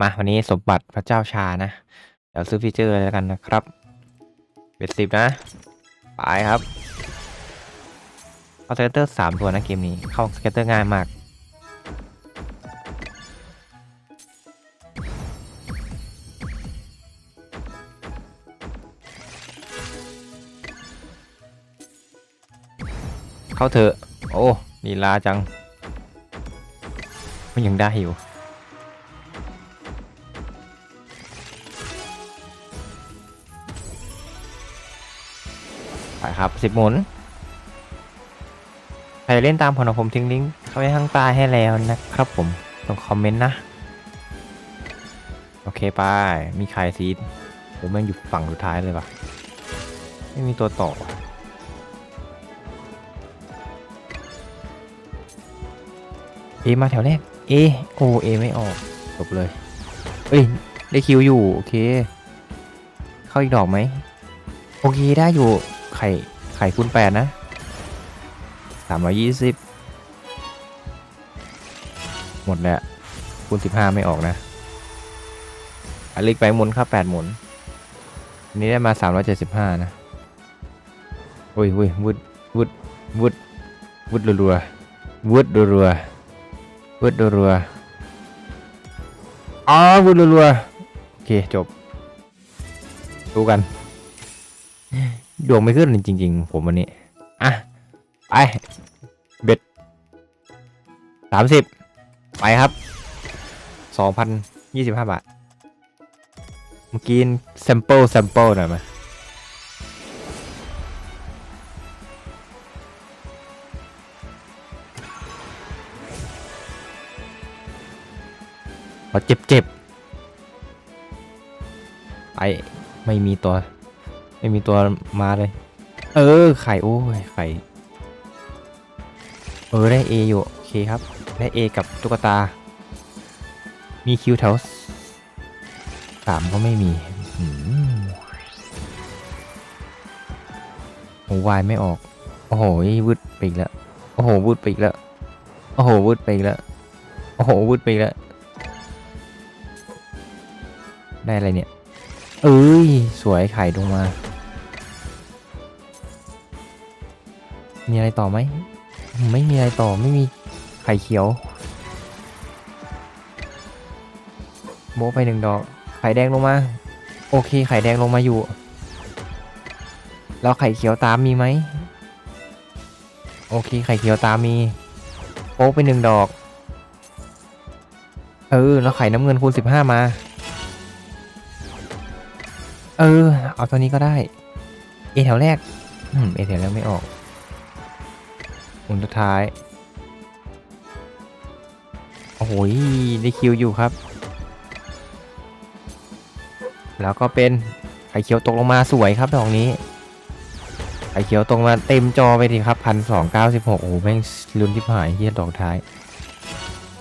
มาวันนี้สมบัติพระเจ้าชานะ เดี๋ยวซื้อฟีเจอร์เลยแล้วกันนะครับเบ็ดสิบนะไปครับเอาสเกตเตอร์สามตัวนะเกมนี้เข้าสเกตเตอร์ง่ายมากเข้าเถอะ โอ้ลีลาจัง มันยังได้อยู่ ไปครับสิบหมุน ใครเล่นตามผลของผมทิ้งลิงก์เข้าไปข้างใต้ให้แล้วนะครับผมตรงคอมเมนต์นะ โอเคไปมีใครซีดผมแม่งอยู่ฝั่งสุดท้ายเลยว่ะไม่มีตัวต่อเอมาแถวแรกเอโอเอไม่ออกจบเลยเอ้ยได้คิวอยู่ โอเค เข้าอีกดอกไหม โอเคได้อยู่ ไข่ไข่คูณแปดนะสามร้อยยี่สิบหมดแล้วคูณสิบห้าไม่ออกนะอันล็กไปหมุนครับแปดหมุนอันนี้ได้มาสามร้อยเจ็ดสิบห้านะโอ้ยโอ้ยวุดวุดวุดวุดรัววุดรัววุดรัวอ๋อวุดรัวโอเคจบดูกัน ดวงไม่ขึ้นจริง ๆ ผมวันนี้ อะ ไป เบ็ดสามสิบไปครับสองพันยี่สิบห้าบาท เมื่อกี้แซมเปิลแซมเปิลหน่อยไหมขอเจ็บเจ็บๆไปไม่มีตัว ไม่มีตัวมาเลย เออ ไข่ โอ้ย ไข่ เออ ได้ A อยู่ โอเคครับ ได้ A กับตุ๊กตา มีคิวแถวสามก็ไม่มีหืมโอ้วายไม่ออก โอ้โหวืดไปอีกแล้ว โอ้โหวืดไปอีกแล้ว โอ้โหวืดไปอีกแล้ว โอ้โหวืดไปอีกแล้ว ได้อะไรเนี่ย เอ้ย สวยไข่ลงมา มีอะไรต่อไหม ไม่มีอะไรต่อไม่มีไข่เขียว โบไปหนึ่งดอก ไข่แดงลงมา โอเค ไข่แดงลงมาอยู่ แล้วไข่เขียวตามมีไหม โอเค ไข่เขียวตามมี โป๊ะไปหนึ่งดอก เออ แล้วไข่น้ำเงินคูณสิบห้ามา เออ เอาตัวนี้ก็ได้ เอแถวแรก อืม เอแถวแรกไม่ออก หมุนสุดท้าย โอ้โหได้คิวอยู่ครับ แล้วก็เป็นไข่เขียวตกลงมาสวยครับดอกนี้ไข่เขียวตกมาเต็มจอไปทีครับพันสองเก้าสิบหกโอ้โหแม่งลุ้นที่หายเฮียดอกท้าย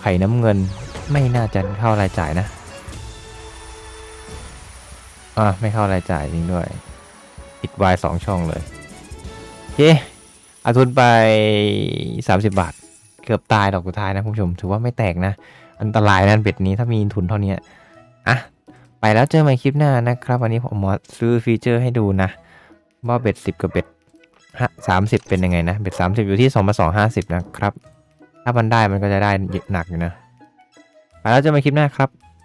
ไข่น้ำเงินไม่น่าจะเข้ารายจ่ายนะอ่าไม่เข้ารายจ่ายจริงด้วยปิดวายสองช่องเลยโอเค อาทุนไป 30 บาท เกือบตายดอกสุดท้ายนะคุณผู้ชม ถือว่าไม่แตกนะ อันตรายนะเบ็ดนี้ถ้ามีทุนเท่านี้อะไปแล้วเจอกันใหม่คลิปหน้านะครับ วันนี้ผมมาซื้อฟีเจอร์ให้ดูนะว่าเบ็ด10 กับเบ็ดสามสิบเป็นยังไงนะ เบ็ด30อยู่ที่2มา2 50นะครับ ถ้ามันได้มันก็จะได้หนักอยู่นะไปแล้วเจอกันใหม่คลิปหน้าครับ